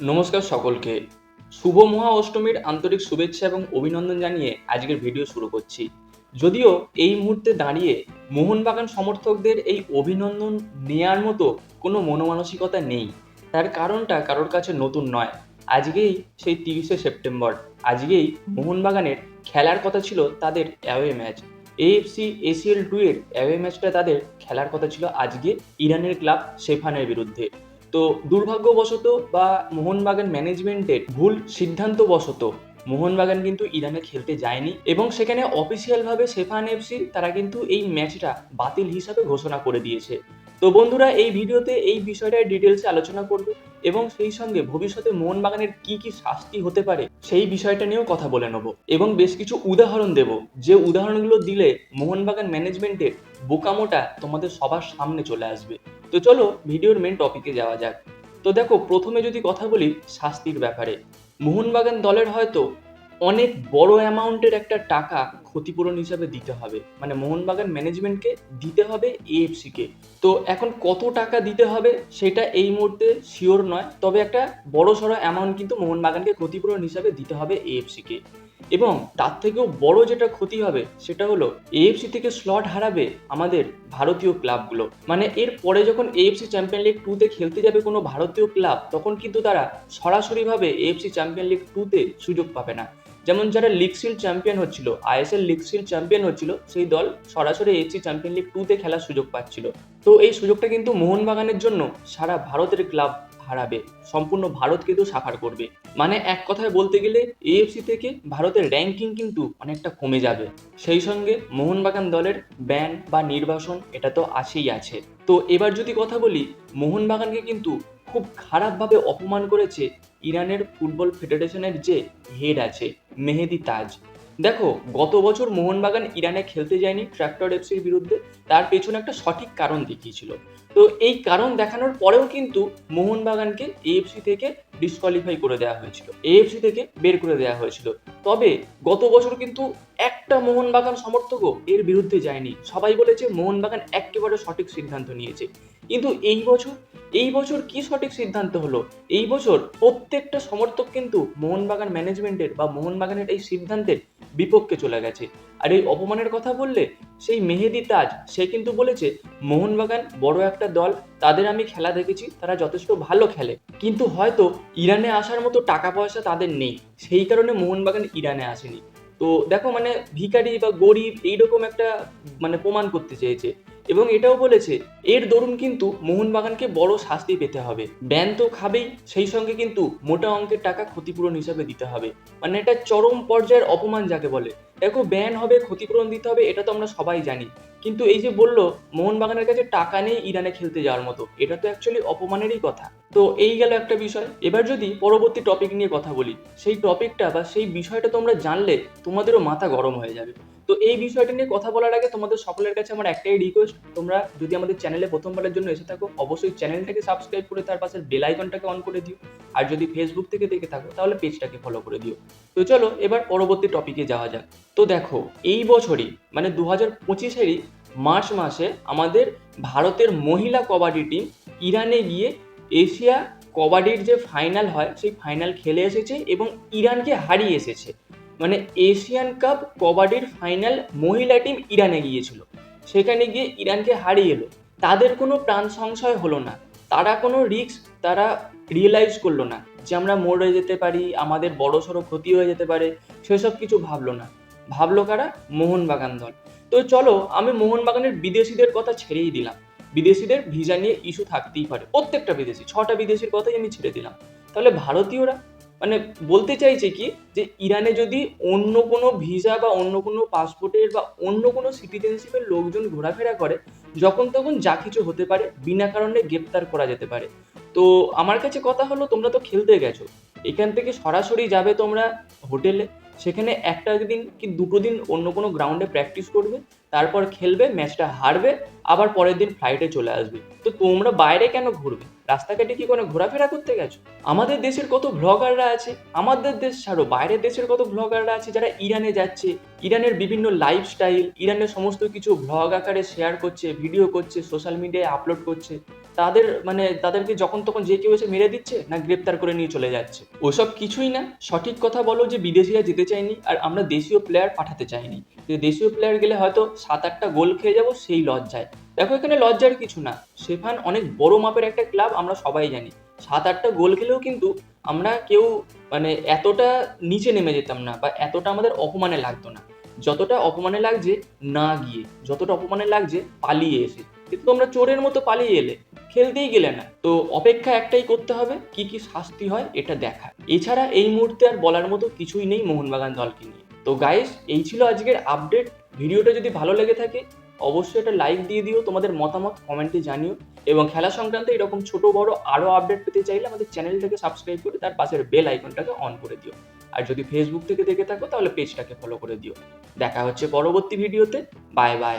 নমস্কার সকলকে। শুভ মহা অষ্টমীর আন্তরিক শুভেচ্ছা এবং অভিনন্দন জানিয়ে আজকের ভিডিও শুরু করছি। যদিও এই মুহূর্তে দাঁড়িয়ে মোহনবাগান সমর্থকদের এই অভিনন্দন নেয়ার মতো কোনো মনোমানসিকতা নেই। তার কারণটা কারোর কাছে নতুন নয়। আজকেই সেই তিরিশে সেপ্টেম্বর। আজকেই মোহনবাগানের খেলার কথা ছিল তাদের away match AFC ACL two এর অ্যাওয়ে ম্যাচটা তাদের খেলার কথা ছিল আজকে ইরানের ক্লাব সেফানের বিরুদ্ধে। তো দুর্ভাগ্যবশত বা মোহনবাগান ম্যানেজমেন্টের ভুল সিদ্ধান্তবশত মোহনবাগান কিন্তু ইরানে খেলতে যায়নি এবং সেখানে অফিসিয়ালভাবে সেফান এফসি তারা কিন্তু এই ম্যাচটা বাতিল হিসাবে ঘোষণা করে দিয়েছে। তো বন্ধুরা, এই ভিডিওতে এই বিষয়টা ডিটেলসে আলোচনা করবে এবং সেই সঙ্গে ভবিষ্যতে মোহনবাগানের কি কি শাস্তি হতে পারে সেই বিষয়টা নিয়েও কথা বলে নেব এবং বেশ কিছু উদাহরণ দেব। যে উদাহরণগুলো দিলে মোহনবাগান ম্যানেজমেন্টের বোকামোটা তোমাদের সবার সামনে চলে আসবে। তো চলো ভিডিওর মেন টপিকে যাওয়া যাক। তো দেখো, প্রথমে যদি কথা বলি শাস্তির ব্যাপারে, মোহনবাগান দলের হয়তো অনেক বড় অ্যামাউন্টের একটা টাকা ক্ষতিপূরণ হিসাবে দিতে হবে। মানে মোহনবাগান ম্যানেজমেন্টকে দিতে হবে এএফসি কে। তো এখন কত টাকা দিতে হবে সেটা এই মুহূর্তে শিওর নয়, তবে একটা বড় সড়ো অ্যামাউন্ট কিন্তু মোহনবাগানকে ক্ষতিপূরণ হিসাবে দিতে হবে এএফসি কে। এবং তার থেকেও বড় যেটা ক্ষতি হবে সেটা হলো এএফসি থেকে স্লট হারাবে আমাদের ভারতীয় ক্লাবগুলো মানে এর পরে যখন এএফসি চ্যাম্পিয়ন লিগ টুতে খেলতে যাবে কোনো ভারতীয় ক্লাব তখন কিন্তু তারা সরাসরিভাবে এএফসি চ্যাম্পিয়ন লিগ টুতে সুযোগ পাবে না। যেমন যারা লিগ সিল চ্যাম্পিয়ন হচ্ছিল আইএসএল লিগ সিল চ্যাম্পিয়ন হচ্ছিল, সেই দল সরাসরি এএফসি চ্যাম্পিয়ন লিগ টুতে খেলার সুযোগ পাচ্ছিল। তো এই সুযোগটা কিন্তু মোহনবাগানের জন্য সারা ভারতের ক্লাব হারাবে। সম্পূর্ণ ভারত কিন্তু সাফার করবে। মানে এক কথায় বলতে গেলে এএফসি থেকে ভারতের র্যাঙ্কিং কিন্তু অনেকটা কমে যাবে। সেই সঙ্গে মোহনবাগান দলের ব্যান বা নির্বাসন এটা তো আছেই আছে। তো এবার যদি কথা বলি, মোহনবাগানকে কিন্তু খুব খারাপভাবে অপমান করেছে ইরানের ফুটবল ফেডারেশনের যে হেড আছে, মেহেদি তাজ। দেখো, গত বছর মোহনবাগান ইরানে খেলতে যায়নি ট্র্যাক্টর এফসির বিরুদ্ধে। তার পেছনে একটা সঠিক কারণ দেখিয়েছিল। তো এই কারণ দেখানোর পরেও কিন্তু মোহনবাগানকে এএফসি থেকে ডিসকোয়ালিফাই করে দেওয়া হয়েছিল। এএফসি থেকে বের করে দেওয়া হয়েছিল। তবে গত বছর কিন্তু একটা মোহনবাগান সমর্থকও এর বিরুদ্ধে যায়নি। সবাই বলেছে মোহনবাগান একেবারে সঠিক সিদ্ধান্ত নিয়েছে। কিন্তু এই বছর এই বছর কি সঠিক সিদ্ধান্ত হলো? এই বছর প্রত্যেকটা সমর্থক কিন্তু মোহনবাগান ম্যানেজমেন্টের বা মোহনবাগানের এই সিদ্ধান্তের বিপক্ষে চলে গেছে। আর এই অপমানের কথা বললে সেই মেহেদি তাজ, সে কিন্তু বলেছে, মোহনবাগান বড় একটা দল, তাদের আমি খেলা দেখেছি, তারা যথেষ্ট ভালো খেলে। কিন্তু হয়তো ইরানে আসার মতো টাকা পয়সা তাদের নেই। সেই কারণে মোহনবাগান ইরানে আসেনি। তো দেখো মানে ভিকারি বা গরিব এইরকম একটা মানে প্রমাণ করতে চেয়েছে। এবং এটাও বলেছে, এর দরুন কিন্তু মোহনবাগানকে বড় শাস্তি পেতে হবে। ব্যান তো খাবেই, সেই সঙ্গে কিন্তু মোটা অঙ্কের টাকা ক্ষতিপূরণ হিসাবে দিতে হবে। মানে এটা চরম পর্যায়ের অপমান যাকে বলে। দেখো, ব্যান হবে, ক্ষতিপূরণ দিতে হবে, এটা তো আমরা সবাই জানি। কিন্তু এই যে বলল, মোহনবাগানের কাছে টাকা নেই, ইরানে খেলতে যাওয়ার মতো, এটা তো অ্যাকচুয়ালি অপমানেরই কথা। তো এই গেল একটা বিষয়। এবার যদি পরবর্তী টপিক নিয়ে কথা বলি, সেই টপিকটা বা সেই বিষয়টা তোমরা জানলে তোমাদেরও মাথা গরম হয়ে যাবে। তো এই বিষয়টা নিয়ে কথা বলার আগে তোমাদের সকলের কাছে আমার একটাই রিকোয়েস্ট তোমরা যদি আমাদের চ্যানেলে প্রথমবারের জন্য এসে থাকো, অবশ্যই চ্যানেলটাকে সাবস্ক্রাইব করে তার পাশের বেল আইকনটাকে অন করে দিও। আর যদি ফেসবুক থেকে দেখে থাকো, তাহলে পেজটাকে ফলো করে দিও। তো চলো, এবার পরবর্তী টপিকে যাওয়া যাক। তো দেখো, এই বছরই মানে দু হাজার পঁচিশেরই মার্চ মাসে আমাদের ভারতের মহিলা কবাডি টিম ইরানে গিয়ে এশিয়া কবাডির যে ফাইনাল হয়, সেই ফাইনাল খেলে এসেছে এবং ইরানকে হারিয়ে এসেছে। মানে এশিয়ান কাপ কবাডির ফাইনাল মহিলা টিম ইরানে গিয়েছিল। সেখানে গিয়ে ইরানকে হারিয়ে এলো। তাদের কোনো প্রাণ সংশয় হলো না। তারা কোনো রিস্ক তারা রিয়েলাইজ করল না যে আমরা মরে যেতে পারি, আমাদের বড় সড়ো ক্ষতি হয়ে যেতে পারে। সেসব কিছু ভাবলো না। ভাবলো কারা? মোহনবাগান দল। তো চলো, আমি মোহনবাগানের বিদেশিদের কথা ছেড়েই দিলাম। বিদেশিদের ভিসা নিয়ে ইস্যু থাকতেই পারে, প্রত্যেকটা বিদেশি, ছটা বিদেশির কথাই আমি ছেড়ে দিলাম। তাহলে ভারতীয়রা মানে বলতে চাইছে কি যে ইরানে যদি অন্য কোনো ভিসা বা অন্য কোনো পাসপোর্টের বা অন্য কোনো সিটিজেনশিপের লোকজন ঘোরাফেরা করে, যখন তখন যা কিছু হতে পারে বিনা কারণে গ্রেপ্তার করা যেতে পারে। তো আমার কাছে কথা হলো, তোমরা তো খেলতে গেছো। এখান থেকে সরাসরি যাবে তোমরা হোটেলে, সেখানে একটা দিন কি দুটো দিন অন্য কোনো গ্রাউন্ডে প্র্যাকটিস করবে, তারপর খেলবে ম্যাচটা হারবে আবার পরের দিন ফ্লাইটে চলে আসবে। তো তোমরা বাইরে কেন ঘুরবে? রাস্তাঘাটে কি কোনো ঘোরাফেরা করতে গেছো? আমাদের দেশের কত ব্লগাররা আছে, আমাদের দেশ ছাড়ো, বাইরের দেশের কত ব্লগাররা আছে যারা ইরানে যাচ্ছে, ইরানের বিভিন্ন লাইফস্টাইল ইরানের সমস্ত কিছু ব্লগ আকারে শেয়ার করছে ভিডিও করছে সোশ্যাল মিডিয়ায় আপলোড করছে। তাদের মানে তাদেরকে যখন তখন যে কেউ এসে মেরে দিচ্ছে না গ্রেপ্তার করে নিয়ে চলে যাচ্ছে? ওসব কিছুই না। সঠিক কথা বলো যে বিদেশিরা যেতে চায়নি আর আমরা দেশীয় প্লেয়ার পাঠাতে চাইনি। যে দেশীয় প্লেয়ার গেলে হয়তো সাত আটটা গোল খেয়ে যাব সেই লজ্জায়। দেখো, এখানে লজ্জার কিছু না। সেফান অনেক বড় মাপের একটা ক্লাব, আমরা সবাই জানি। সাত, আটটা গোল খেলেও কিন্তু আমরা কেউ মানে এতটা নিচে নেমে যেতাম না বা এতটা আমাদের অপমানে লাগতো না। যতটা অপমানে লাগছে, না গিয়ে, যতটা অপমানে লাগছে, পালিয়ে এসে। কিন্তু তোমরা চোরের মতো পালিয়ে এলে, খেলতেই গেলে না। তো অপেক্ষা একটাই করতে হবে, কি কি শাস্তি হয়, এটা দেখা। এছাড়া এই মুহূর্তে আর বলার মতো কিছুই নেই মোহনবাগান দলকে নিয়ে। তো গাইস এই ছিল আজকের আপডেট ভিডিওটা যদি ভালো লেগে থাকে অবশ্যই একটা লাইক দিয়ে দিও, তোমাদের মতামত কমেন্টে জানিও। এবং খেলা সংক্রান্ত এরকম ছোট বড় আরও আপডেট পেতে চাইলে আমাদের চ্যানেলটাকে সাবস্ক্রাইব করে তার পাশের বেল আইকনটাকে অন করে দিও। আর যদি ফেসবুক থেকে দেখে থাকো, তাহলে পেজটাকে ফলো করে দিও। দেখা হচ্ছে পরবর্তী ভিডিওতে বাই বাই